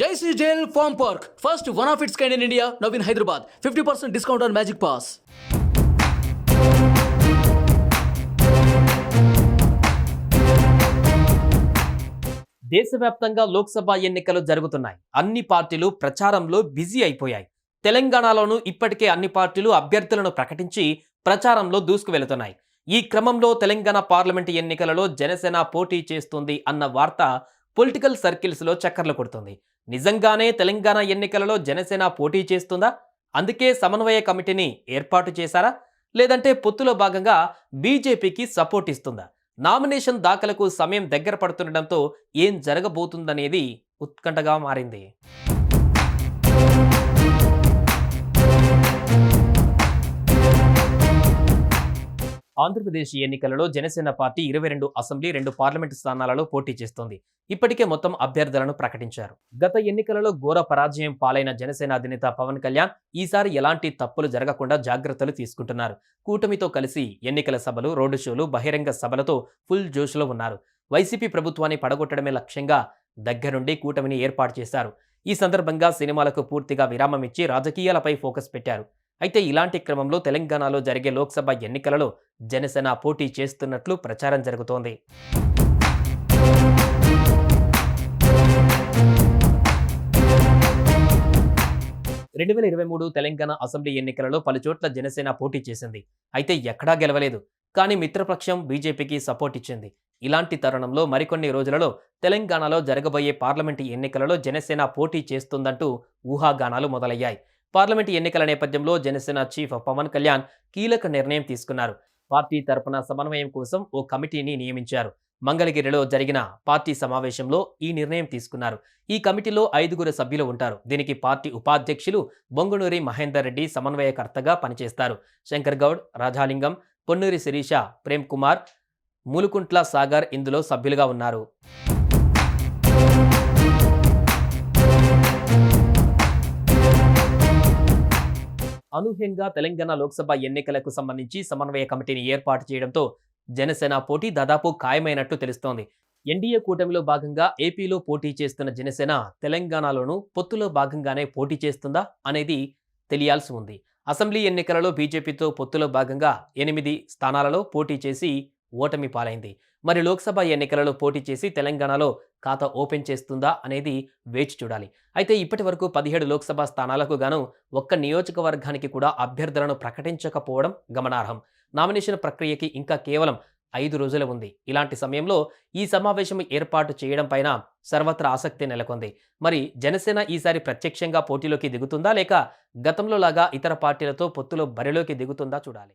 జై Shri jail farm park. First one of its kind in India now in Hyderabad fifty percent discount on magic pass దేశవ్యాప్తంగా లోక్సభ ఎన్నికలు జరుగుతున్నాయి. అన్ని పార్టీలు ప్రచారంలో బిజీ అయిపోయాయి. తెలంగాణలోనూ ఇప్పటికే అన్ని పార్టీలు అభ్యర్థులను ప్రకటించి ప్రచారంలో దూసుకు వెళుతున్నాయి ఈ క్రమంలో తెలంగాణ పార్లమెంటు ఎన్నికలలో జనసేన పోటీ చేస్తుంది అన్న వార్త పొలిటికల్ సర్కిల్స్లో చక్కర్లు కొడుతుంది. నిజంగానే తెలంగాణ ఎన్నికలలో జనసేన పోటీ చేస్తుందా? అందుకే సమన్వయ కమిటీని ఏర్పాటు చేశారా? లేదంటే పొత్తులో భాగంగా బీజేపీకి సపోర్ట్ ఇస్తుందా? నామినేషన్ దాఖలకు సమయం దగ్గర పడుతుండటంతో ఏం జరగబోతుందనేది ఉత్కంఠగా మారింది. ఆంధ్రప్రదేశ్ ఎన్నికలలో జనసేన పార్టీ ఇరవై రెండు అసెంబ్లీ రెండు పార్లమెంటు స్థానాలలో పోటీ చేస్తోంది. ఇప్పటికే మొత్తం అభ్యర్థులను ప్రకటించారు. గత ఎన్నికలలో ఘోర పరాజయం పాలైన జనసేన అధినేత పవన్ కళ్యాణ్ ఈసారి ఎలాంటి తప్పులు జరగకుండా జాగ్రత్తలు తీసుకుంటున్నారు. కూటమితో కలిసి ఎన్నికల సభలు రోడ్డు షోలు బహిరంగ సభలతో ఫుల్ జోష్లో ఉన్నారు. వైసీపీ ప్రభుత్వాన్ని పడగొట్టడమే లక్ష్యంగా దగ్గరుండి కూటమిని ఏర్పాటు చేశారు. ఈ సందర్భంగా సినిమాలకు పూర్తిగా విరామం ఇచ్చి రాజకీయాలపై ఫోకస్ పెట్టారు. అయితే ఇలాంటి క్రమంలో తెలంగాణలో జరిగే లోక్సభ ఎన్నికలలో జనసేన పోటీ చేస్తున్నట్లు ప్రచారం జరుగుతోంది. రెండు వేల ఇరవై మూడు తెలంగాణ అసెంబ్లీ ఎన్నికలలో పలుచోట్ల జనసేన పోటీ చేసింది. అయితే ఎక్కడా గెలవలేదు. కానీ మిత్రపక్షం బీజేపీకి సపోర్ట్ ఇచ్చింది. ఇలాంటి తరుణంలో మరికొన్ని రోజులలో తెలంగాణలో జరగబోయే పార్లమెంటు ఎన్నికలలో జనసేన పోటీ చేస్తుందంటూ ఊహాగానాలు మొదలయ్యాయి. పార్లమెంట్ ఎన్నికల నేపథ్యంలో జనసేన చీఫ్ పవన్ కళ్యాణ్ కీలక నిర్ణయం తీసుకున్నారు. పార్టీ తరపున సమన్వయం కోసం ఓ కమిటీని నియమించారు. మంగళగిరిలో జరిగిన పార్టీ సమావేశంలో ఈ నిర్ణయం తీసుకున్నారు. ఈ కమిటీలో ఐదుగురు సభ్యులు ఉంటారు. దీనికి పార్టీ ఉపాధ్యక్షులు బొంగునూరి మహేందర్ రెడ్డి సమన్వయకర్తగా పనిచేస్తారు. శంకర్ గౌడ్ రాజాలింగం పొన్నూరి శిరీష ప్రేమ్ కుమార్ ములుకుంట్ల సాగర్ ఇందులో సభ్యులుగా ఉన్నారు. అనూహ్యంగా తెలంగాణ లోక్సభ ఎన్నికలకు సంబంధించి సమన్వయ కమిటీని ఏర్పాటు చేయడంతో జనసేన పోటీ దాదాపు ఖాయమైనట్టు తెలుస్తోంది. ఎన్డీఏ కూటమిలో భాగంగా ఏపీలో పోటీ చేస్తున్న జనసేన తెలంగాణలోనూ పొత్తులో భాగంగానే పోటీ చేస్తుందా అనేది తెలియాల్సి ఉంది. అసెంబ్లీ ఎన్నికలలో బీజేపీతో పొత్తులో భాగంగా ఎనిమిది స్థానాలలో పోటీ చేసి ఓటమి పాలైంది. మరి లోక్సభ ఎన్నికలలో పోటీ చేసి తెలంగాణలో ఖాతా ఓపెన్ చేస్తుందా అనేది వేచి చూడాలి. అయితే ఇప్పటి వరకు పదిహేడు లోక్సభ స్థానాలకు గాను ఒక్క నియోజకవర్గానికి కూడా అభ్యర్థులను ప్రకటించకపోవడం గమనార్హం. నామినేషన్ ప్రక్రియకి ఇంకా కేవలం ఐదు రోజులు ఉంది. ఇలాంటి సమయంలో ఈ సమావేశం ఏర్పాటు చేయడం పైన సర్వత్రా ఆసక్తి నెలకొంది. మరి జనసేన ఈసారి ప్రత్యక్షంగా పోటీలోకి దిగుతుందా లేక గతంలో లాగా ఇతర పార్టీలతో పొత్తులో బరిలోకి దిగుతుందా చూడాలి.